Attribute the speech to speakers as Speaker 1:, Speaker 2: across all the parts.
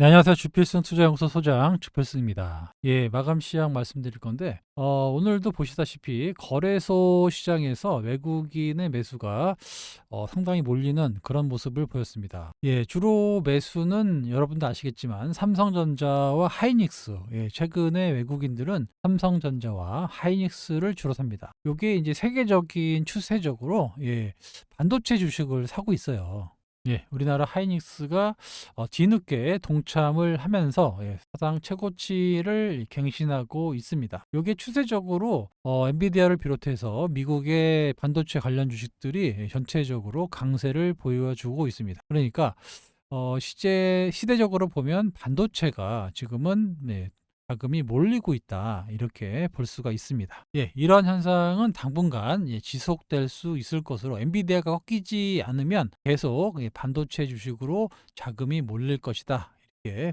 Speaker 1: 네, 안녕하세요. 주필승 투자연구소 소장 주필승입니다. 예, 마감 시황 말씀드릴 건데, 어, 오늘도 보시다시피 거래소 시장에서 외국인의 매수가 어, 상당히 몰리는 그런 모습을 보였습니다. 예, 주로 매수는 여러분도 아시겠지만 삼성전자와 하이닉스, 예, 최근에 외국인들은 삼성전자와 하이닉스를 주로 삽니다. 이게 이제 세계적인 추세적으로 예, 반도체 주식을 사고 있어요. 예, 우리나라 하이닉스가 어, 뒤늦게 동참을 하면서 예, 사상 최고치를 갱신하고 있습니다. 이게 추세적으로 어, 엔비디아를 비롯해서 미국의 반도체 관련 주식들이 예, 전체적으로 강세를 보여주고 있습니다. 그러니까 어, 시제 시대적으로 보면 반도체가 지금은 네, 자금이 몰리고 있다 이렇게 볼 수가 있습니다. 예, 이런 현상은 당분간 예, 지속될 수 있을 것으로 엔비디아가 꺾이지 않으면 계속 예, 반도체 주식으로 자금이 몰릴 것이다.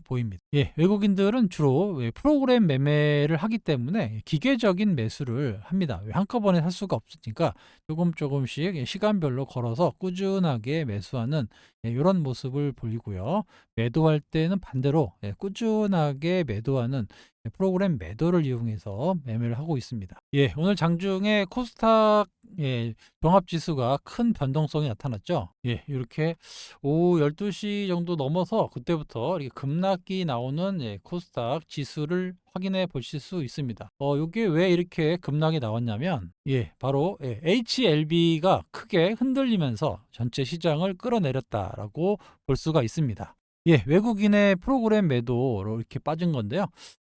Speaker 1: 보입니다. 예, 외국인들은 주로 예, 프로그램 매매를 하기 때문에 기계적인 매수를 합니다. 왜 한꺼번에 살 수가 없으니까 조금 조금씩 예, 시간별로 걸어서 꾸준하게 매수하는 예, 이런 모습을 보이고요. 매도할 때는 반대로 예, 꾸준하게 매도하는 예, 프로그램 매도를 이용해서 매매를 하고 있습니다. 예, 오늘 장중에 코스닥 예, 종합지수가 큰 변동성이 나타났죠. 예, 이렇게 오후 12시 정도 넘어서 그때부터 이렇게 급락이 나오는 예, 코스닥 지수를 확인해 보실 수 있습니다. 어, 이게 왜 이렇게 급락이 나왔냐면, 예, 바로 예, HLB가 크게 흔들리면서 전체 시장을 끌어내렸다라고 볼 수가 있습니다. 예, 외국인의 프로그램 매도로 이렇게 빠진 건데요.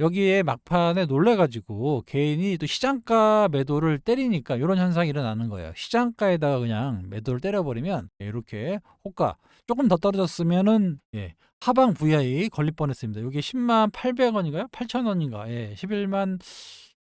Speaker 1: 여기에 막판에 놀래가지고 개인이 또 시장가 매도를 때리니까 이런 현상이 일어나는 거예요. 시장가에다가 그냥 매도를 때려버리면 예, 이렇게 호가 조금 더 떨어졌으면은 예, 하방 VI 걸릴 뻔했습니다. 이게 10만 800원인가요? 8천원인가? 예, 11만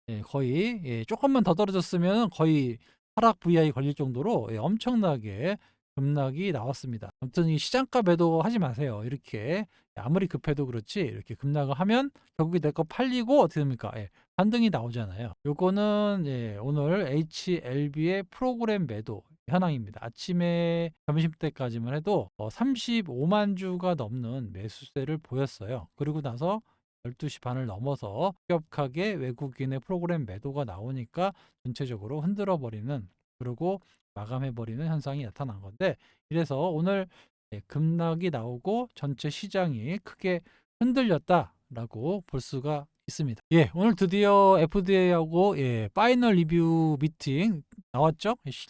Speaker 1: 예, 거의 예, 조금만 더 떨어졌으면 거의 하락 VI 걸릴 정도로 예, 엄청나게 급락이 나왔습니다. 아무튼 이 시장가 매도 하지 마세요. 이렇게 아무리 급해도 그렇지 이렇게 급락을 하면 결국에 내 거 팔리고 어떻게 됩니까? 예, 반등이 나오잖아요. 요거는 예, 오늘 HLB의 프로그램 매도 현황입니다. 아침에 점심 때까지만 해도 어, 35만 주가 넘는 매수세를 보였어요. 그리고 나서 12시 반을 넘어서 급격하게 외국인의 프로그램 매도가 나오니까 전체적으로 흔들어 버리는 그리고 마감해 버리는 현상이 나타난 건데 이래서 오늘 예, 급락이 나오고 전체 시장이 크게 흔들렸다라고 볼 수가 있습니다. 예, 오늘 드디어 FDA하고 예, 파이널 리뷰 미팅 나왔죠? 예, 시-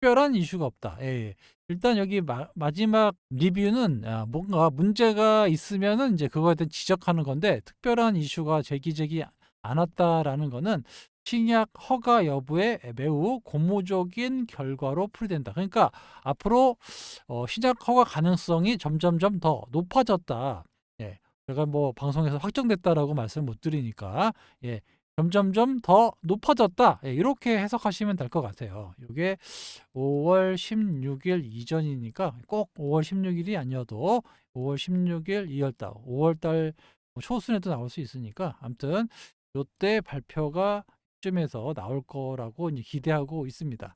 Speaker 1: 특별한 이슈가 없다. 예, 예. 일단 여기 마, 마지막 리뷰는 아, 뭔가 문제가 있으면은 이제 그거에 대해 지적하는 건데 특별한 이슈가 제기되지 않았다라는 거는 신약 허가 여부에 매우 고무적인 결과로 풀이된다. 그러니까 앞으로 어, 신약 허가 가능성이 점점점 더 높아졌다. 예, 제가 뭐 방송에서 확정됐다라고 말씀 못 드리니까 예, 점점점 더 높아졌다. 예, 이렇게 해석하시면 될 것 같아요. 이게 5월 16일 이전이니까 꼭 5월 16일이 아니어도 5월 16일 2월달, 5월달 초순에도 나올 수 있으니까 아무튼 요때 발표가 쯤에서 나올 거라고 기대하고 있습니다.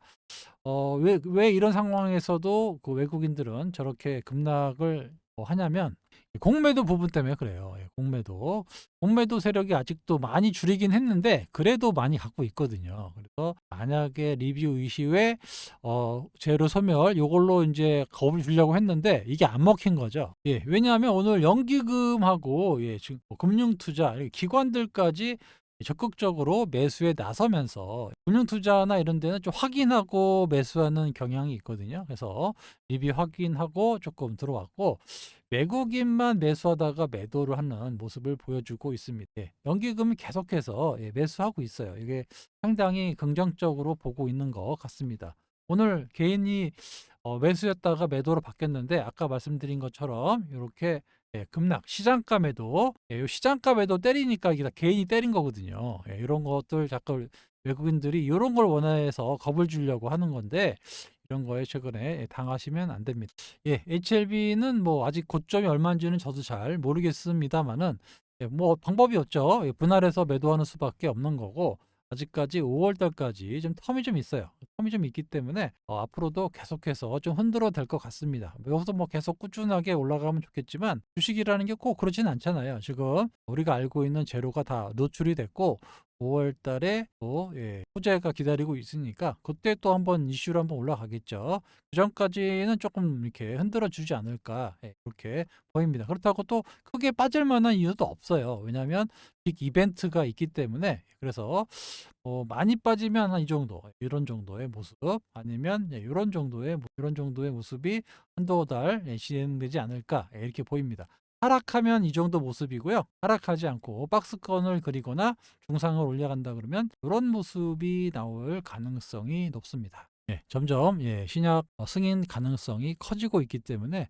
Speaker 1: 어, 왜, 왜 이런 상황에서도 그 외국인들은 저렇게 급락을 뭐 하냐면 공매도 부분 때문에 그래요. 예, 공매도. 공매도 세력이 아직도 많이 줄이긴 했는데 그래도 많이 갖고 있거든요. 그래서 만약에 리뷰 이시후에 어, 제로 소멸 요걸로 이제 겁을 주려고 했는데 이게 안 먹힌 거죠. 예, 왜냐하면 오늘 연기금하고 예, 지금 뭐 금융 투자 이렇게 기관들까지 적극적으로 매수에 나서면서 금융 투자나 이런 데는 좀 확인하고 매수하는 경향이 있거든요. 그래서 리뷰 확인하고 조금 들어왔고 외국인만 매수하다가 매도를 하는 모습을 보여주고 있습니다. 예, 연기금이 계속해서 예, 매수하고 있어요. 이게 상당히 긍정적으로 보고 있는 것 같습니다. 오늘 개인이 어, 매수였다가 매도로 바뀌었는데 아까 말씀드린 것처럼 이렇게 예, 급락 시장가 매도 예, 요 시장가 매도 때리니까 이게 다 개인이 때린 거거든요. 예, 이런 것들 자꾸 외국인들이 이런 걸 원해서 겁을 주려고 하는 건데 이런 거에 최근에 예, 당하시면 안 됩니다. 예, HLB는 뭐 아직 고점이 얼마인지는 저도 잘 모르겠습니다만은 예, 뭐 방법이 없죠. 예, 분할해서 매도하는 수밖에 없는 거고 아직까지 5월 달까지 좀 텀이 좀 있어요. 텀이 좀 있기 때문에 어, 앞으로도 계속해서 좀 흔들어 될 것 같습니다. 여기서 뭐 계속 꾸준하게 올라가면 좋겠지만 주식이라는 게 꼭 그러진 않잖아요. 지금 우리가 알고 있는 재료가 다 노출이 됐고 5월 달에 또 예, 호재가 기다리고 있으니까 그때 또 한번 이슈로 한번 올라가겠죠. 그 전까지는 조금 이렇게 흔들어 주지 않을까 예, 그렇게 보입니다. 그렇다고 또 크게 빠질 만한 이유도 없어요. 왜냐하면 빅 이벤트가 있기 때문에 그래서 어, 많이 빠지면 한 이 정도 이런 정도의 모습 아니면 예, 이런 정도의 이런 정도의 모습이 한두 달 예, 진행되지 않을까 예, 이렇게 보입니다. 하락하면 이 정도 모습이고요. 하락하지 않고 박스권을 그리거나 중상을 올려간다 그러면 이런 모습이 나올 가능성이 높습니다. 예, 점점 예, 신약 어, 승인 가능성이 커지고 있기 때문에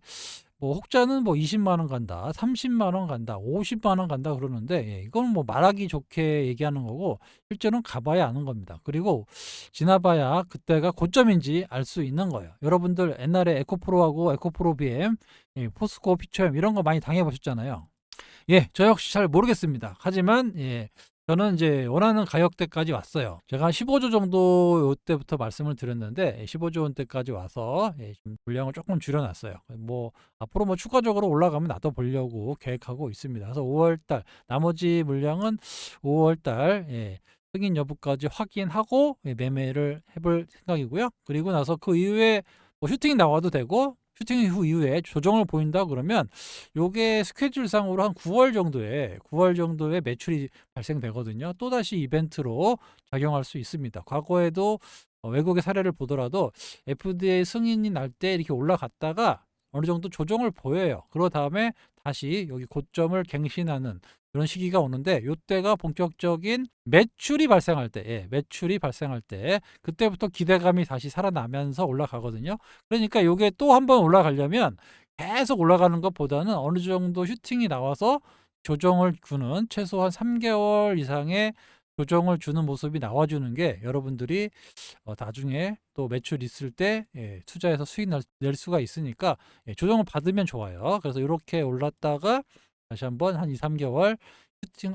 Speaker 1: 뭐 혹자는 뭐 20만 원 간다, 30만 원 간다, 50만 원 간다 그러는데 예, 이건 뭐 말하기 좋게 얘기하는 거고 실제로는 가봐야 아는 겁니다. 그리고 지나봐야 그때가 고점인지 알 수 있는 거예요. 여러분들 옛날에 에코프로하고 에코프로 BM, 예, 포스코 피처엠 이런 거 많이 당해보셨잖아요. 예, 저 역시 잘 모르겠습니다. 하지만 예, 저는 이제 원하는 가격대까지 왔어요. 제가 15조 정도 요때부터 말씀을 드렸는데 15조 원대까지 와서 예, 좀 분량을 조금 줄여놨어요. 뭐 앞으로 뭐 추가적으로 올라가면 놔둬 보려고 계획하고 있습니다. 그래서 5월달 나머지 물량은 5월달 예, 승인 여부까지 확인하고 예, 매매를 해볼 생각이고요. 그리고 나서 그 이후에 뭐 슈팅이 나와도 되고 슈팅 후 이후에 조정을 보인다 그러면 요게 스케줄상으로 한 9월 정도에 9월 정도에 매출이 발생되거든요. 또 다시 이벤트로 작용할 수 있습니다. 과거에도 어, 외국의 사례를 보더라도 FDA 승인이 날 때 이렇게 올라갔다가 어느 정도 조정을 보여요. 그러 다음에 다시 여기 고점을 갱신하는 그런 시기가 오는데 요때가 본격적인 매출이 발생할 때, 예, 매출이 발생할 때 그때부터 기대감이 다시 살아나면서 올라가거든요. 그러니까 요게 또 한 번 올라가려면 계속 올라가는 것보다는 어느 정도 슈팅이 나와서 조정을 주는 최소한 3개월 이상의 조정을 주는 모습이 나와주는 게 여러분들이 어, 나중에 또 매출 있을 때 예, 투자해서 수익 날, 낼 수가 있으니까 예, 조정을 받으면 좋아요. 그래서 이렇게 올랐다가 다시 한번 한 2, 3개월 슈팅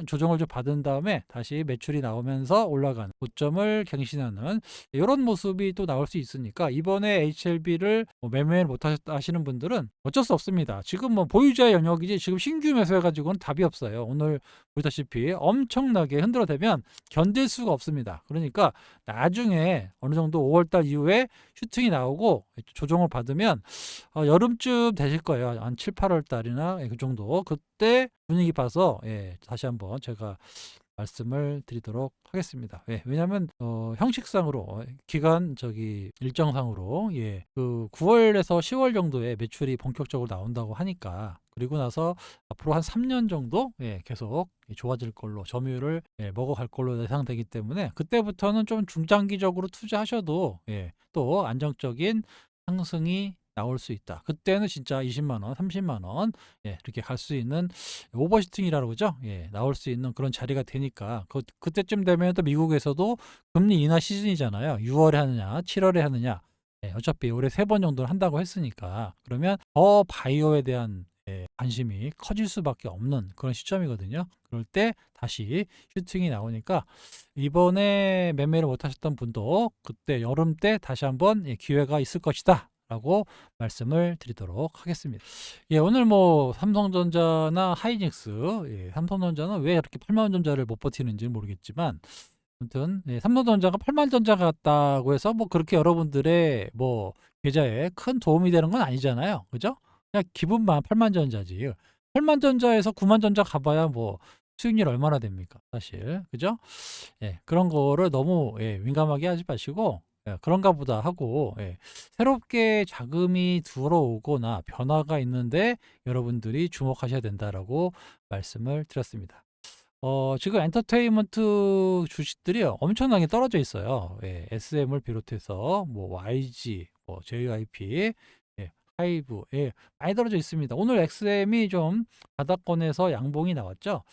Speaker 1: 조정을 좀 받은 다음에 다시 매출이 나오면서 올라가는 고점을 갱신하는 이런 모습이 또 나올 수 있으니까 이번에 HLB를 뭐 매매를 못 하시는 분들은 어쩔 수 없습니다. 지금 뭐 보유자 영역이지 지금 신규 매수해 가지고는 답이 없어요. 오늘 보다시피 엄청나게 흔들어대면 견딜 수가 없습니다. 그러니까 나중에 어느 정도 5월달 이후에 슈팅이 나오고 조정을 받으면 어, 여름쯤 되실 거예요. 한 7, 8월 달이나 그 정도. 그때 분위기 봐서 예, 다시 한번 제가 말씀을 드리도록 하겠습니다. 예, 왜냐하면 어, 형식상으로 기간 저기 일정상으로 예, 그 9월에서 10월 정도에 매출이 본격적으로 나온다고 하니까 그리고 나서 앞으로 한 3년 정도 예, 계속 좋아질 걸로 점유율을 예, 먹어갈 걸로 예상되기 때문에 그때부터는 좀 중장기적으로 투자하셔도 예, 또 안정적인 상승이 나올 수 있다. 그때는 진짜 20만 원, 30만 원 예, 이렇게 갈 수 있는 오버시팅이라고 그러죠. 예, 나올 수 있는 그런 자리가 되니까 그 그때쯤 되면 또 미국에서도 금리 인하 시즌이잖아요. 6월에 하느냐, 7월에 하느냐. 예, 어차피 올해 세 번 정도는 한다고 했으니까 그러면 더 바이오에 대한 예, 관심이 커질 수밖에 없는 그런 시점이거든요. 그럴 때 다시 슈팅이 나오니까 이번에 매매를 못 하셨던 분도 그때 여름 때 다시 한번 예, 기회가 있을 것이다. 라고 말씀을 드리도록 하겠습니다. 예, 오늘 뭐 삼성전자나 하이닉스, 예, 삼성전자는 왜 이렇게 8만 전자를 못 버티는지 모르겠지만 아무튼 예, 삼성전자가 8만 전자 같다고 해서 뭐 그렇게 여러분들의 뭐 계좌에 큰 도움이 되는 건 아니잖아요. 그죠? 그냥 기분만 8만 전자지. 8만 전자에서 9만 전자 가봐야 뭐 수익률 얼마나 됩니까? 사실. 그죠? 예, 그런 거를 너무 예, 민감하게 하지 마시고 예, 그런가 보다 하고 예, 새롭게 자금이 들어오거나 변화가 있는데 여러분들이 주목하셔야 된다라고 말씀을 드렸습니다. 어, 지금 엔터테인먼트 주식들이 엄청나게 떨어져 있어요. 예, SM을 비롯해서 뭐 YG, 뭐 JYP, 예, 하이브, 예, 많이 떨어져 있습니다. 오늘 XM이 좀 바닥권에서 양봉이 나왔죠.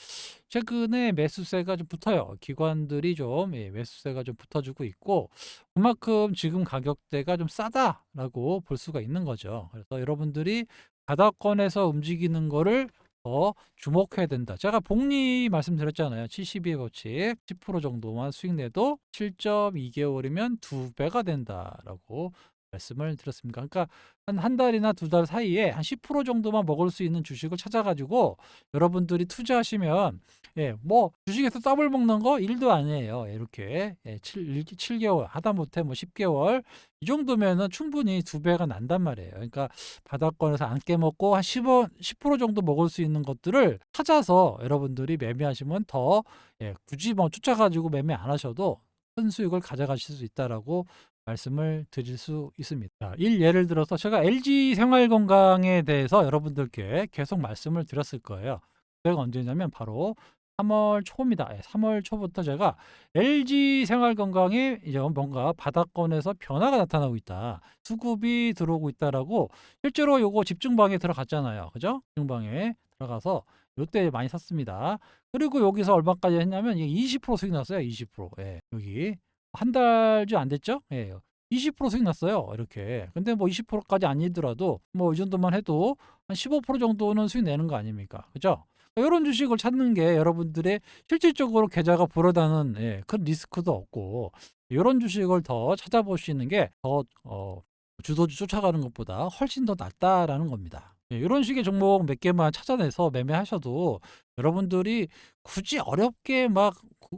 Speaker 1: 최근에 매수세가 좀 붙어요. 기관들이 좀 예, 매수세가 좀 붙어주고 있고 그만큼 지금 가격대가 좀 싸다라고 볼 수가 있는 거죠. 그래서 여러분들이 바닥권에서 움직이는 거를 더 주목해야 된다. 제가 복리 말씀드렸잖아요. 72의 법칙 10% 정도만 수익 내도 7.2개월이면 두 배가 된다라고 말씀을 드렸습니다. 그러니까 한 한 달이나 두 달 사이에 한 10% 정도만 먹을 수 있는 주식을 찾아가지고 여러분들이 투자하시면 예, 뭐 주식에서 더블 먹는 거 일도 아니에요. 예, 이렇게 예, 7, 7개월 하다못해 뭐 10개월 이 정도면은 충분히 두 배가 난단 말이에요. 그러니까 바닥권에서 안 깨먹고 한 15, 10% 정도 먹을 수 있는 것들을 찾아서 여러분들이 매매하시면 더 예, 굳이 뭐 쫓아가지고 매매 안 하셔도 큰 수익을 가져가실 수 있다라고 말씀을 드릴 수 있습니다. 자, 일 예를 들어서 제가 LG 생활건강에 대해서 여러분들께 계속 말씀을 드렸을 거예요. 그때가 언제냐면 바로 3월 초입니다. 예, 3월 초부터 제가 LG 생활건강에 이제 뭔가 바닥권에서 변화가 나타나고 있다. 수급이 들어오고 있다라고 실제로 요거 집중방에 들어갔잖아요. 그죠? 집중방에 들어가서 요때 많이 샀습니다. 그리고 여기서 얼마까지 했냐면 이게 20% 수익 났어요. 20%. 예, 여기 한 달도 안 됐죠? 예. 20% 수익 났어요. 이렇게. 근데 뭐 20%까지 아니더라도 뭐 이 정도만 해도 한 15% 정도는 수익 내는 거 아닙니까? 그죠? 이런 주식을 찾는 게 여러분들의 실질적으로 계좌가 불어다는 예, 큰 리스크도 없고 이런 주식을 더 찾아보시는 게더 어, 주도주 쫓아가는 것보다 훨씬 더 낫다라는 겁니다. 예, 이런 식의 종목 몇 개만 찾아내서 매매하셔도 여러분들이 굳이 어렵게 막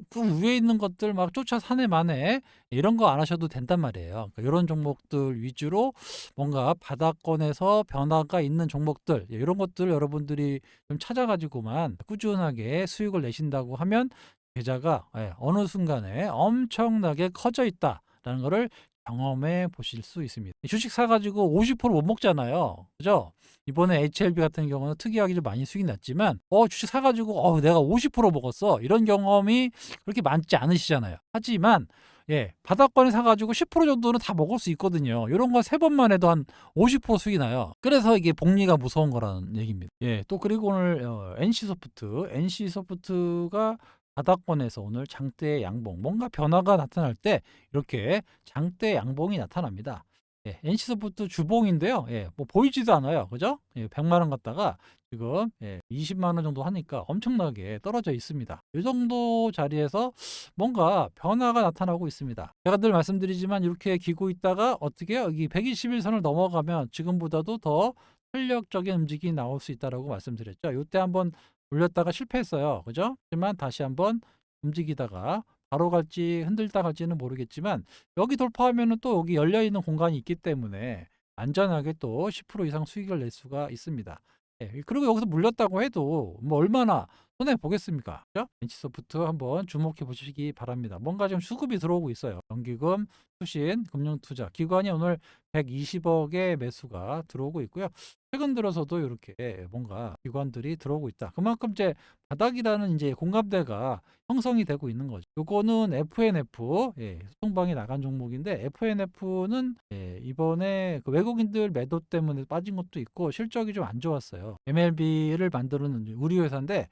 Speaker 1: 그 위에 있는 것들 막 쫓아 사내 만에 이런 거 안 하셔도 된단 말이에요. 그러니까 이런 종목들 위주로 뭔가 바닥권에서 변화가 있는 종목들 예, 이런 것들 여러분들이 좀 찾아가지고만 꾸준하게 수익을 내신다고 하면 계좌가 예, 어느 순간에 엄청나게 커져 있다 라는 거를 경험해 보실 수 있습니다. 주식 사가지고 50%못 먹잖아요. 그죠? 이번에 HLB 같은 경우는 특이하게 좀 많이 수익이 났지만, 어, 주식 사가지고, 어, 내가 50% 먹었어. 이런 경험이 그렇게 많지 않으시잖아요. 하지만, 예, 바닥권에 사가지고 10% 정도는 다 먹을 수 있거든요. 이런 거 세 번만 해도 한 50% 수익이 나요. 그래서 이게 복리가 무서운 거라는 얘기입니다. 예, 또 그리고 오늘 어, NC소프트, NC소프트가 바닥권에서 오늘 장대 양봉 뭔가 변화가 나타날 때 이렇게 장대 양봉이 나타납니다. 예, NC소프트 주봉인데요. 예, 뭐 보이지도 않아요. 그죠? 예, 100만 원 갖다가 지금 예, 20만 원 정도 하니까 엄청나게 떨어져 있습니다. 이 정도 자리에서 뭔가 변화가 나타나고 있습니다. 제가 늘 말씀드리지만 이렇게 기고 있다가 어떻게 여기 121선을 넘어가면 지금보다도 더 탄력적인 움직임이 나올 수 있다라고 말씀드렸죠. 이때 한번 올렸다가 실패했어요. 그죠? 하지만 다시 한번 움직이다가 바로 갈지 흔들다 갈지는 모르겠지만 여기 돌파하면은 또 여기 열려 있는 공간이 있기 때문에 안전하게 또 10% 이상 수익을 낼 수가 있습니다. 예, 그리고 여기서 물렸다고 해도 뭐 얼마나 손해 보겠습니까? 벤치소프트 한번 주목해 보시기 바랍니다. 뭔가 좀 수급이 들어오고 있어요. 연기금, 수신, 금융투자, 기관이 오늘 120억의 매수가 들어오고 있고요. 최근 들어서도 이렇게 뭔가 기관들이 들어오고 있다. 그만큼 이제 바닥이라는 이제 공감대가 형성이 되고 있는 거죠. 요거는 FNF, 예, 소통방에 나간 종목인데 FNF는 예, 이번에 그 외국인들 매도 때문에 빠진 것도 있고 실적이 좀 안 좋았어요. MLB를 만드는 우리 회사인데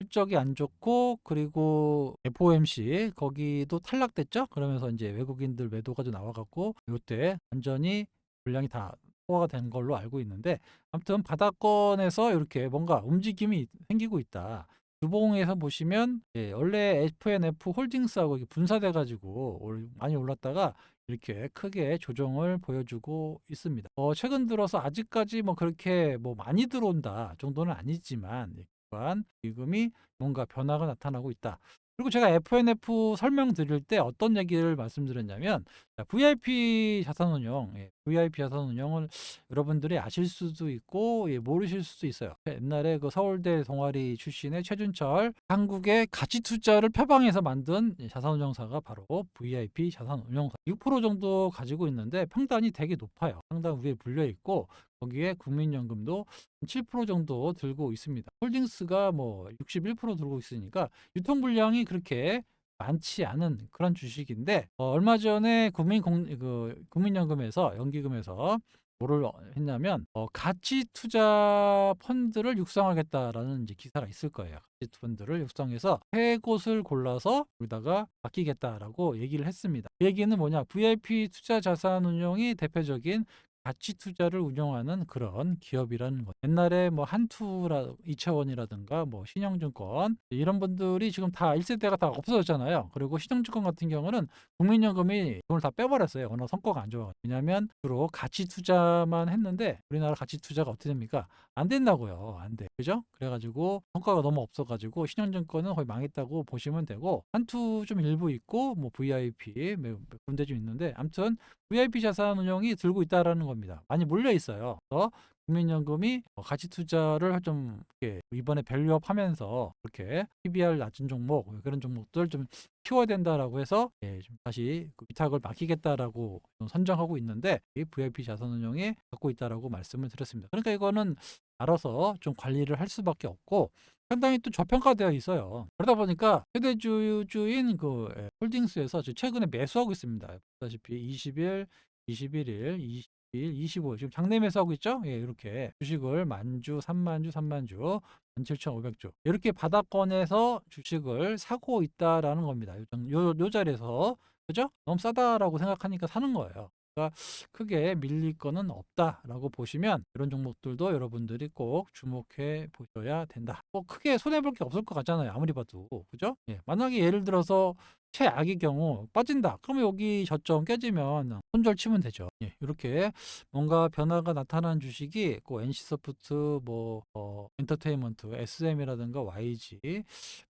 Speaker 1: 실적이 안 좋고 그리고 FOMC 거기도 탈락됐죠. 그러면서 이제 외국인들 매도가 좀 나와갖고 요때 완전히 물량이 다 소화가 된 걸로 알고 있는데 아무튼 바닥권에서 이렇게 뭔가 움직임이 생기고 있다. 주봉에서 보시면 예, 원래 FNF 홀딩스하고 분사돼 가지고 많이 올랐다가 이렇게 크게 조정을 보여주고 있습니다. 어, 최근 들어서 아직까지 뭐 그렇게 뭐 많이 들어온다 정도는 아니지만 기관 기금이 뭔가 변화가 나타나고 있다. 그리고 제가 FNF 설명드릴 때 어떤 얘기를 말씀드렸냐면 VIP 자산 운용, 예, VIP 자산 운용을 여러분들이 아실 수도 있고 예, 모르실 수도 있어요. 옛날에 그 서울대 동아리 출신의 최준철 한국의 가치 투자를 표방해서 만든 자산 운용사가 바로 VIP 자산 운용사 6% 정도 가지고 있는데 평단이 되게 높아요. 평단 위에 불려 있고 거기에 국민연금도 7% 정도 들고 있습니다. 홀딩스가 뭐 61% 들고 있으니까 유통 분량이 그렇게 많지 않은 그런 주식인데 어, 얼마 전에 국민 공, 그 국민연금에서 연기금에서 뭐를 했냐면 어, 가치 투자 펀드를 육성하겠다라는 이제 기사가 있을 거예요. 가치 펀드를 육성해서 세 곳을 골라서 여기다가 맡기겠다라고 얘기를 했습니다. 그 얘기는 뭐냐? VIP 투자 자산 운용이 대표적인 가치 투자를 운영하는 그런 기업이라는 것. 옛날에 뭐 한투라 이채원이라든가 뭐 신영증권 이런 분들이 지금 다 1세대가 다 없어졌잖아요. 그리고 신영증권 같은 경우는 국민연금이 돈을 다 빼버렸어요. 워낙 성과가 안 좋아. 왜냐하면 주로 가치 투자만 했는데 우리나라 가치 투자가 어떻게 됩니까? 안 된다고요. 안 돼. 그죠? 그래가지고 성과가 너무 없어가지고 신영증권은 거의 망했다고 보시면 되고 한투 좀 일부 있고 뭐 VIP 몇 군데 좀 있는데 아무튼 VIP 자산 운용이 들고 있다라는 겁니다. 많이 몰려 있어요. 그래서 국민연금이 어, 가치 투자를 좀 이번에 밸류업 하면서 이렇게 PBR 낮은 종목 그런 종목들 좀 키워야 된다라고 해서 예, 좀 다시 그 위탁을 맡기겠다라고 좀 선정하고 있는데 이 VIP 자산운용에 갖고 있다라고 말씀을 드렸습니다. 그러니까 이거는 알아서 좀 관리를 할 수밖에 없고 상당히 또 저평가되어 있어요. 그러다 보니까 최대주주인 그 예, 홀딩스에서 최근에 매수하고 있습니다. 보다시피 20일, 21일, 20일, 25일 지금 장내 매수하고 있죠? 예, 이렇게 주식을 만주, 3만주, 3만주, 17,500주 이렇게 바닥권에서 주식을 사고 있다라는 겁니다. 요, 요 자리에서 그죠? 너무 싸다라고 생각하니까 사는 거예요. 그러니까 크게 밀릴 거는 없다라고 보시면 이런 종목들도 여러분들이 꼭 주목해 보셔야 된다. 뭐 크게 손해 볼 게 없을 것 같잖아요. 아무리 봐도 그죠? 예, 만약에 예를 들어서 최악의 경우 빠진다. 그러면 여기 저점 깨지면 손절 치면 되죠. 예, 이렇게 뭔가 변화가 나타난 주식이 그 NC소프트, 뭐 어, 엔터테인먼트, SM이라든가 YG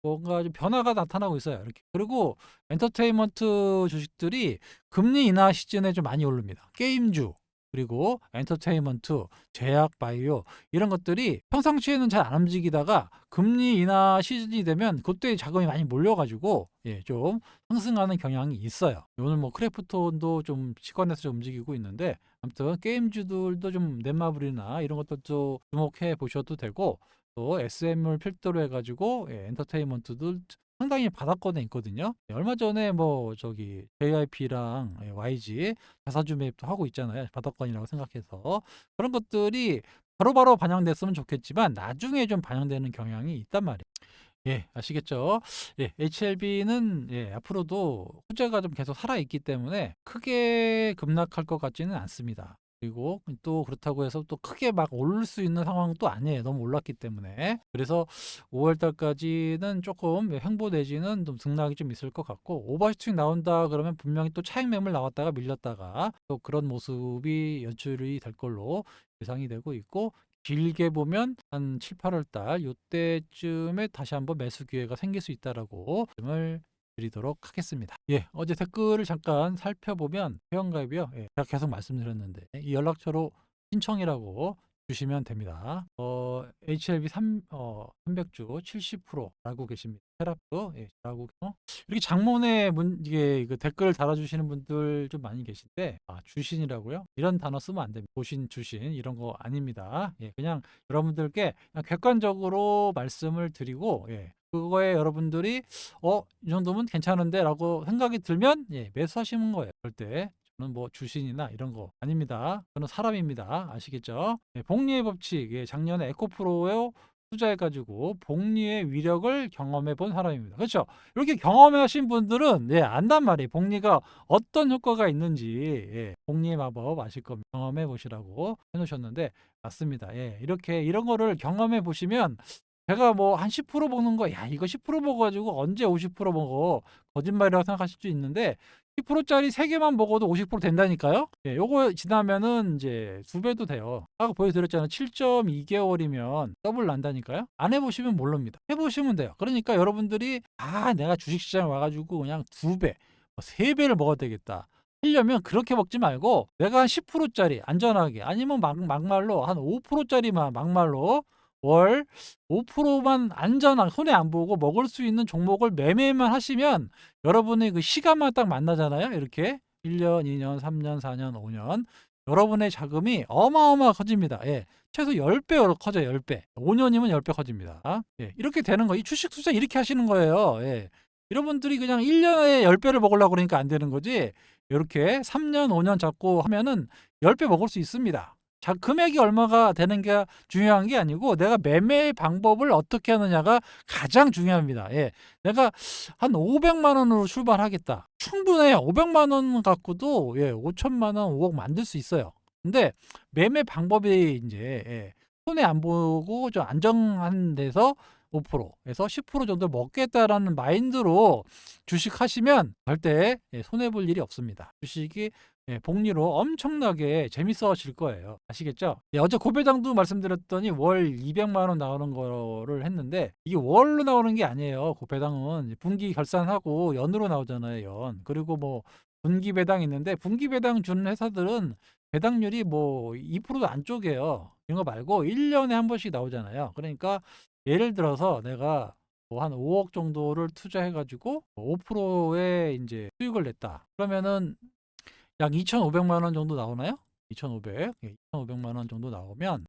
Speaker 1: 뭔가 좀 변화가 나타나고 있어요. 이렇게 그리고 엔터테인먼트 주식들이 금리 인하 시즌에 좀 많이 오릅니다. 게임주 그리고 엔터테인먼트, 제약, 바이오 이런 것들이 평상시에는 잘 안 움직이다가 금리 인하 시즌이 되면 그때 자금이 많이 몰려가지고 예, 좀 상승하는 경향이 있어요. 오늘 뭐 크래프톤도 좀 시간에서 좀 움직이고 있는데 아무튼 게임주들도 좀 넷마블이나 이런 것들도 주목해 보셔도 되고 또 SM을 필두로 해가지고 예, 엔터테인먼트도 상당히 바닥권에 있거든요. 예, 얼마 전에 뭐 저기 JYP랑 YG 자사주 매입도 하고 있잖아요. 바닥권이라고 생각해서 그런 것들이 바로 바로 반영됐으면 좋겠지만 나중에 좀 반영되는 경향이 있단 말이에요. 예, 아시겠죠? 예, HLB는 예, 앞으로도 호재가 좀 계속 살아 있기 때문에 크게 급락할 것 같지는 않습니다. 그리고 또 그렇다고 해서 또 크게 막 오를 수 있는 상황도 아니에요. 너무 올랐기 때문에. 그래서 5월 달까지는 조금 횡보 내지는 좀 등락이 좀 있을 것 같고 오버슈팅 나온다 그러면 분명히 또 차익 매물 나왔다가 밀렸다가 또 그런 모습이 연출이 될 걸로 예상이 되고 있고 길게 보면 한 7, 8월 달 요때쯤에 다시 한번 매수 기회가 생길 수 있다라고 말씀을 드리도록 하겠습니다. 예, 어제 댓글을 잠깐 살펴보면 회원가입이요. 예, 제가 계속 말씀드렸는데 이 연락처로 신청이라고 주시면 됩니다. 어, HLB 3, 어, 300주 70%라고 계십니다. 테라프, 예, 라고 어? 이렇게 장문에 문, 이게 그 댓글을 달아주시는 분들 좀 많이 계신데, 아, 주신이라고요? 이런 단어 쓰면 안 됩니다. 보신, 주신, 이런 거 아닙니다. 예, 그냥 여러분들께 그냥 객관적으로 말씀을 드리고, 예, 그거에 여러분들이, 어, 이 정도면 괜찮은데? 라고 생각이 들면, 예, 매수하시는 거예요. 절대. 저는 뭐 주신이나 이런 거 아닙니다. 저는 사람입니다. 아시겠죠? 예, 복리의 법칙, 예, 작년에 에코프로에 투자해가지고 복리의 위력을 경험해 본 사람입니다. 그렇죠? 이렇게 경험하신 분들은 예, 안단 말이에요. 복리가 어떤 효과가 있는지 예, 복리의 마법 아실 겁니다. 경험해 보시라고 해놓으셨는데 맞습니다. 예, 이렇게 이런 거를 경험해 보시면 제가 뭐 한 10% 먹는 거, 야 이거 10% 먹어가지고 언제 50% 먹어 거짓말이라고 생각하실 수 있는데 10%짜리 3개만 먹어도 50% 된다니까요? 예, 요거 지나면은 이제 두 배도 돼요. 아까 보여드렸잖아요. 7.2개월이면 더블 난다니까요? 안 해보시면 모릅니다. 해보시면 돼요. 그러니까 여러분들이 아, 내가 주식시장 와가지고 그냥 두 배, 뭐세 배를 먹어야 되겠다. 하려면 그렇게 먹지 말고 내가 한 10%짜리 안전하게 아니면 막, 막말로 한 5%짜리만 막말로 월 5%만 안전하게 손해 안 보고 먹을 수 있는 종목을 매매만 하시면 여러분의 그 시간만 딱 만나잖아요. 이렇게 1년, 2년, 3년, 4년, 5년 여러분의 자금이 어마어마 커집니다. 예. 최소 10배 커져요. 10배. 5년이면 10배 커집니다. 예. 이렇게 되는 거. 이 주식 투자 이렇게 하시는 거예요. 예. 여러분들이 그냥 1년에 10배를 먹으려고 그러니까 안 되는 거지. 이렇게 3년, 5년 잡고 하면은 10배 먹을 수 있습니다. 자, 금액이 얼마가 되는 게 중요한 게 아니고 내가 매매 방법을 어떻게 하느냐가 가장 중요합니다. 예. 내가 한 500만 원으로 출발하겠다. 충분해요. 500만 원 갖고도 예, 5천만 원, 5억 만들 수 있어요. 근데 매매 방법이 이제 예, 손해 안 보고 좀 안정한 데서 5%에서 10% 정도 먹겠다라는 마인드로 주식 하시면 절대 예, 손해 볼 일이 없습니다. 주식이 예, 복리로 엄청나게 재밌어질 거예요. 아시겠죠? 예, 어제 고배당도 말씀드렸더니 월 200만 원 나오는 거를 했는데 이게 월로 나오는 게 아니에요. 고배당은 분기 결산하고 연으로 나오잖아요. 연. 그리고 뭐 분기 배당 있는데 분기 배당 주는 회사들은 배당률이 뭐 2%도 안 쪼개요. 이런 거 말고 1년에 한 번씩 나오잖아요. 그러니까 예를 들어서 내가 뭐 한 5억 정도를 투자해 가지고 5%의 이제 수익을 냈다. 그러면은 약 2,500만 원 정도 나오나요? 2,500. 예, 2,500만 원 정도 나오면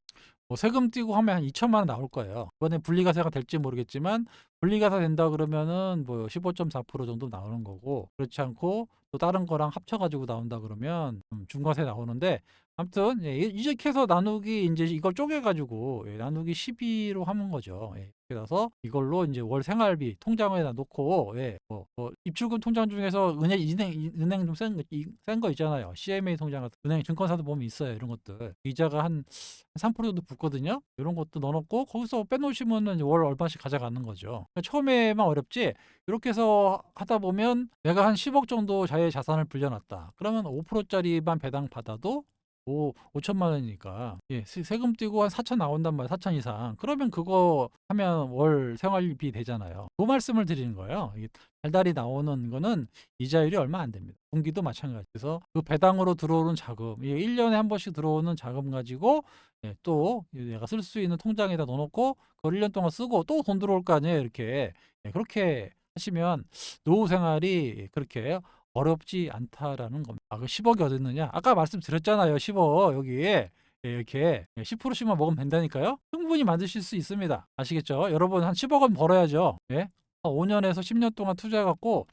Speaker 1: 뭐 세금 떼고 하면 한 2천만 원 나올 거예요. 이번에 분리과세가 될지 모르겠지만 분리과세 된다 그러면은 뭐 15.4% 정도 나오는 거고 그렇지 않고 또 다른 거랑 합쳐 가지고 나온다 그러면 좀 중과세 나오는데 아무튼 예, 이- 이렇게 해서 나누기 이제 이걸 쪼개 가지고 예, 나누기 12로 하는 거죠. 예. 그래서 이걸로 이제 월 생활비 통장에다 놓고 예, 뭐, 뭐 입출금 통장 중에서 은행 은행 은행 좀센거 있잖아요. CMA 통장 같은 은행 증권사도 보면 있어요. 이런 것들 이자가 한 3% 정도 붙거든요. 이런 것도 넣어놓고 거기서 빼놓으시면은 이제 월 얼마씩 가져가는 거죠. 그러니까 처음에만 어렵지 이렇게 해서 하다 보면 내가 한 10억 정도 자의 자산을 불려놨다. 그러면 5%짜리만 배당 받아도 오, 5천만 원이니까. 예, 세- 세금 떼고 한 4천 나온단 말이야 4천 이상. 그러면 그거 하면 월 생활비 되잖아요. 그 말씀을 드리는 거예요. 달달이 나오는 거는 이자율이 얼마 안 됩니다. 분기도 마찬가지 그래서 그 배당으로 들어오는 자금 이게 1년에 한 번씩 들어오는 자금 가지고 예, 또 내가 쓸 수 있는 통장에다 넣어놓고 그걸 1년 동안 쓰고 또 돈 들어올 거 아니에요 이렇게. 예, 그렇게 하시면 노후 생활이 그렇게 어렵지 않다라는 겁니다. 아, 그 10억이 어딨느냐? 아까 말씀드렸잖아요. 10억 여기 예, 이렇게 10%씩만 먹으면 된다니까요. 충분히 만드실 수 있습니다. 아시겠죠? 여러분 한 10억은 벌어야죠. 예? 5년에서 10년 동안 투자해갖고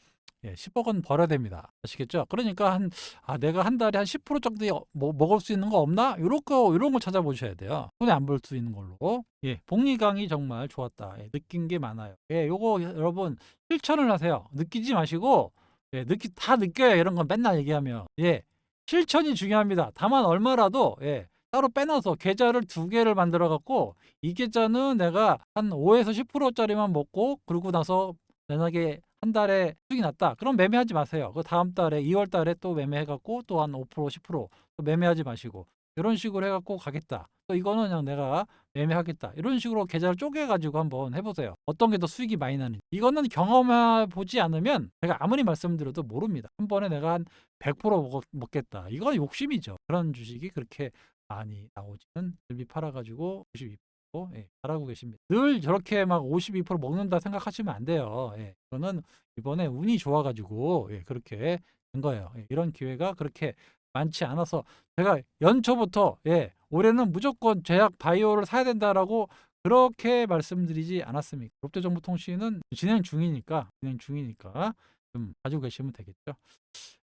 Speaker 1: 예, 10억은 벌어야 됩니다. 아시겠죠? 그러니까 한, 아, 내가 한 달에 한 10% 정도 뭐, 먹을 수 있는 거 없나? 요런 거, 요런 걸 찾아보셔야 돼요. 손에 안 볼 수 있는 걸로. 예, 복리강이 정말 좋았다. 예, 느낀 게 많아요. 예, 요거 여러분 실천을 하세요. 느끼지 마시고, 예, 느끼, 다 느껴요. 이런 건 맨날 얘기하면. 예, 실천이 중요합니다. 다만 얼마라도, 예, 따로 빼놔서 계좌를 두 개를 만들어 갖고 이 계좌는 내가 한 5에서 10%짜리만 먹고 그러고 나서 만약에 한 달에 수익이 났다. 그럼 매매하지 마세요. 그 다음 달에 2월 달에 또 매매해 갖고 또 한 5% 10%또 매매하지 마시고 이런 식으로 해 갖고 가겠다. 또 이거는 그냥 내가 매매하겠다. 이런 식으로 계좌를 쪼개 가지고 한번 해 보세요. 어떤 게 더 수익이 많이 나는지. 이거는 경험해 보지 않으면 제가 아무리 말씀드려도 모릅니다. 한 번에 내가 한 100% 먹, 먹겠다. 이건 욕심이죠. 그런 주식이 그렇게 많이 나오지는 늘비 팔아 가지고 92% 예, 잘하고 계십니다. 늘 저렇게 막 52% 먹는다 생각하시면 안 돼요. 예, 이거는 이번에 운이 좋아가지고 예, 그렇게 된 거예요. 예, 이런 기회가 그렇게 많지 않아서 제가 연초부터 예, 올해는 무조건 제약 바이오를 사야 된다라고 그렇게 말씀드리지 않았습니까? 롯데정보통신은 진행 중이니까 진행 중이니까 좀 가지고 계시면 되겠죠.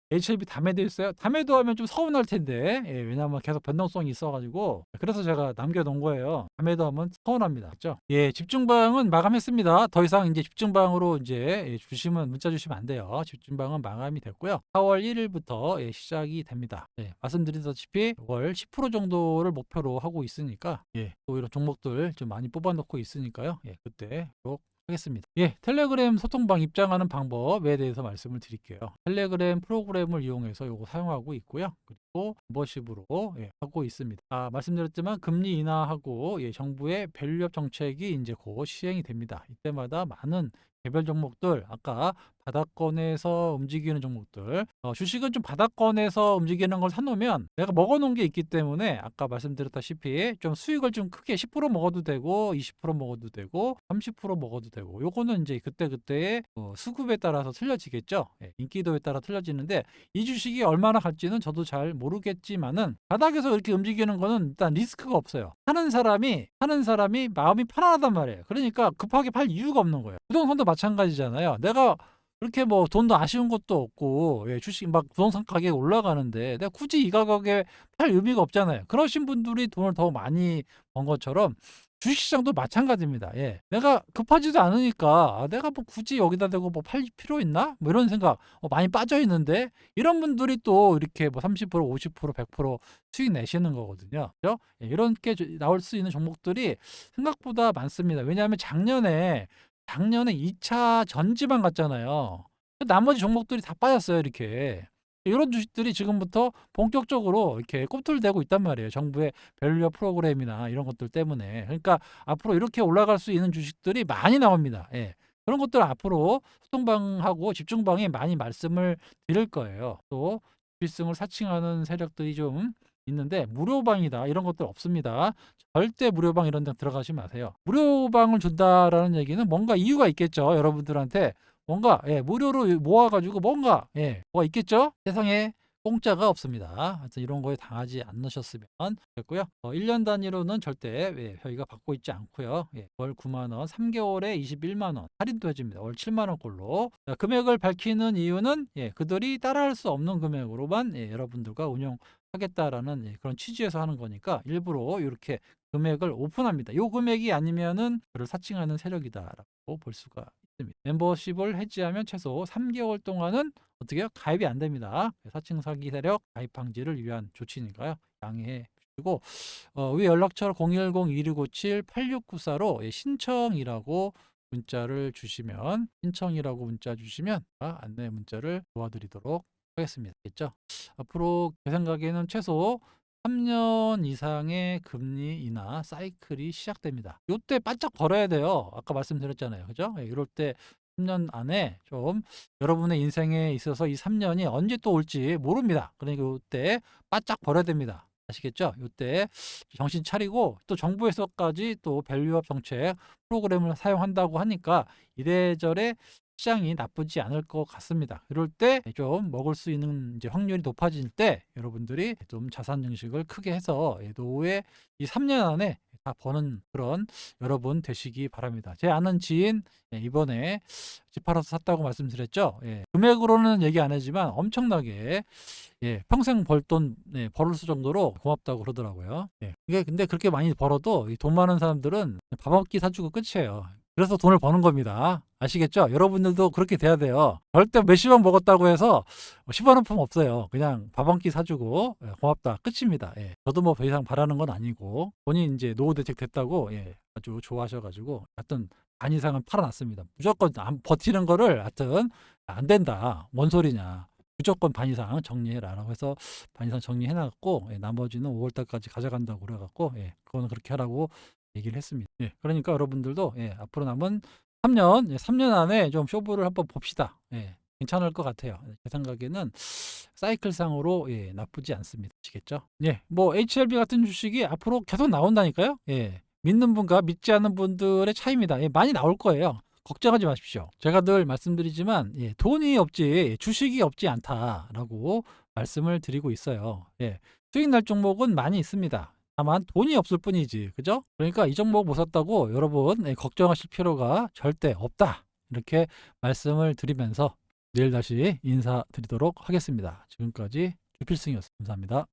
Speaker 1: HLB 담에도 있어요. 담에도 하면 좀 서운할 텐데 예, 왜냐하면 계속 변동성이 있어가지고 그래서 제가 남겨놓은 거예요. 담에도 하면 서운합니다. 그죠? 예, 집중방은 마감했습니다. 더 이상 이제 집중방으로 이제 예, 주시면 문자 주시면 안 돼요. 집중방은 마감이 됐고요. 4월 1일부터 예, 시작이 됩니다. 예, 말씀드리다시피 월 10% 정도를 목표로 하고 있으니까 예, 또 이런 종목들 좀 많이 뽑아놓고 있으니까요. 예, 그때 꼭 하겠습니다. 예, 텔레그램 소통방 입장하는 방법에 대해서 말씀을 드릴게요. 텔레그램 프로그램을 이용해서 이거 사용하고 있고요. 그리고 멤버십으로 예, 하고 있습니다. 아, 말씀드렸지만 금리 인하하고 예, 정부의 밸류업 정책이 이제 곧 시행이 됩니다. 이때마다 많은 개별 종목들 아까 바닥권에서 움직이는 종목들 어, 주식은 좀 바닥권에서 움직이는 걸 사놓으면 내가 먹어놓은 게 있기 때문에 아까 말씀드렸다시피 좀 수익을 좀 크게 10% 먹어도 되고 20% 먹어도 되고 30% 먹어도 되고 요거는 이제 그때 그때의 어, 수급에 따라서 틀려지겠죠 예, 인기도에 따라 틀려지는데 이 주식이 얼마나 갈지는 저도 잘모 르겠지만은 바닥에서 이렇게 움직이는 거는 일단 리스크가 없어요. 하는 사람이 하는 사람이 마음이 편안하단 말이에요. 그러니까 급하게 팔 이유가 없는 거예요. 부동산도 마찬가지잖아요. 내가 그렇게 뭐 돈도 아쉬운 것도 없고 예, 주식 막 부동산 가격이 올라가는데 내가 굳이 이 가격에 팔 의미가 없잖아요. 그러신 분들이 돈을 더 많이 번 것처럼 주식시장도 마찬가지입니다. 예. 내가 급하지도 않으니까 아, 내가 뭐 굳이 여기다 대고 뭐 팔 필요 있나? 뭐 이런 생각 어, 많이 빠져 있는데 이런 분들이 또 이렇게 뭐 30%, 50%, 100% 수익 내시는 거거든요. 그죠? 예, 이렇게 저- 나올 수 있는 종목들이 생각보다 많습니다. 왜냐하면 작년에 작년에 2차 전지만 갔잖아요. 나머지 종목들이 다 빠졌어요. 이렇게. 이런 주식들이 지금부터 본격적으로 이렇게 꼽틀대고 있단 말이에요. 정부의 밸류업 프로그램이나 이런 것들 때문에. 그러니까 앞으로 이렇게 올라갈 수 있는 주식들이 많이 나옵니다. 예. 그런 것들 앞으로 소통방하고 집중방에 많이 말씀을 드릴 거예요. 또 필승을 사칭하는 세력들이 좀 있는데 무료방이다 이런 것들 없습니다. 절대 무료방 이런 데 들어가지 마세요. 무료방을 준다라는 얘기는 뭔가 이유가 있겠죠. 여러분들한테 뭔가 예, 무료로 모아가지고 뭔가 예, 뭐가 있겠죠. 세상에 공짜가 없습니다. 하여튼 이런 거에 당하지 않으셨으면 됐고요. 어, 1년 단위로는 절대 예, 저희가 받고 있지 않고요. 예, 월 9만 원, 3개월에 21만 원 할인도 해줍니다. 월 7만 원꼴로 자, 금액을 밝히는 이유는 예, 그들이 따라할 수 없는 금액으로만 예, 여러분들과 운영 하겠다라는 예, 그런 취지에서 하는 거니까 일부러 이렇게 금액을 오픈합니다. 요 금액이 아니면은 그를 사칭하는 세력이다라고 볼 수가. 멤버십을 해지하면 최소 3개월 동안은 어떻게 요 가입이 안 됩니다. 사칭 사기 세력 가입 방지를 위한 조치니까요. 양해해 주시고 어, 위 연락처 010-2657-8694로 예, 신청이라고 문자를 주시면 신청이라고 문자 주시면 아, 안내 문자를 도와드리도록 하겠습니다. 됐죠? 앞으로 제 생각에는 최소 3년 이상의 금리 인하 사이클이 시작됩니다. 요때 바짝 벌어야 돼요. 아까 말씀드렸잖아요. 그죠? 예, 이럴 때 3년 안에 좀 여러분의 인생에 있어서 이 3년이 언제 또 올지 모릅니다. 그러니까 요때 바짝 벌어야 됩니다. 아시겠죠? 요때 정신 차리고 또 정부에서까지 또 밸류업 정책 프로그램을 사용한다고 하니까 이래저래 시장이 나쁘지 않을 것 같습니다. 이럴 때 좀 먹을 수 있는 확률이 높아질 때 여러분들이 좀 자산 증식을 크게 해서 예, 노후에 이 3년 안에 다 버는 그런 여러분 되시기 바랍니다. 제 아는 지인 예, 이번에 집 팔아서 샀다고 말씀드렸죠. 예, 금액으로는 얘기 안 하지만 엄청나게 예, 평생 벌돈 네, 벌을 수 정도로 고맙다고 그러더라고요. 예, 근데 그렇게 많이 벌어도 이돈 많은 사람들은 밥 한 끼 사주고 끝이에요. 그래서 돈을 버는 겁니다. 아시겠죠? 여러분들도 그렇게 돼야 돼요. 절대 몇십원 먹었다고 해서 10원 한푼 없어요. 그냥 밥 한 끼 사주고 예, 고맙다. 끝입니다. 예. 저도 뭐 더 이상 바라는 건 아니고 본인 이제 노후 대책 됐다고 예, 아주 좋아하셔가지고 하여튼 반 이상은 팔아놨습니다. 무조건 안 버티는 거를 하여튼 안 된다. 뭔 소리냐. 무조건 반 이상 정리해라라고 해서 반 이상 정리해놨고 예, 나머지는 5월달까지 가져간다고 그래갖고 예, 그거는 그렇게 하라고 얘기를 했습니다. 예, 그러니까 여러분들도 예, 앞으로 남은 3년, 예, 3년 안에 좀 쇼부를 한번 봅시다. 예, 괜찮을 것 같아요. 제 생각에는 사이클상으로 예, 나쁘지 않습니다. 아시겠죠? 예, 뭐 HLB 같은 주식이 앞으로 계속 나온다니까요. 예, 믿는 분과 믿지 않는 분들의 차이입니다. 예, 많이 나올 거예요. 걱정하지 마십시오. 제가 늘 말씀드리지만 예, 돈이 없지 주식이 없지 않다라고 말씀을 드리고 있어요. 예, 수익 날 종목은 많이 있습니다. 다만 돈이 없을 뿐이지, 그죠? 그러니까 이 종목 못 샀다고 여러분 예, 걱정하실 필요가 절대 없다. 이렇게 말씀을 드리면서 내일 다시 인사드리도록 하겠습니다. 지금까지 주필승이었습니다. 감사합니다.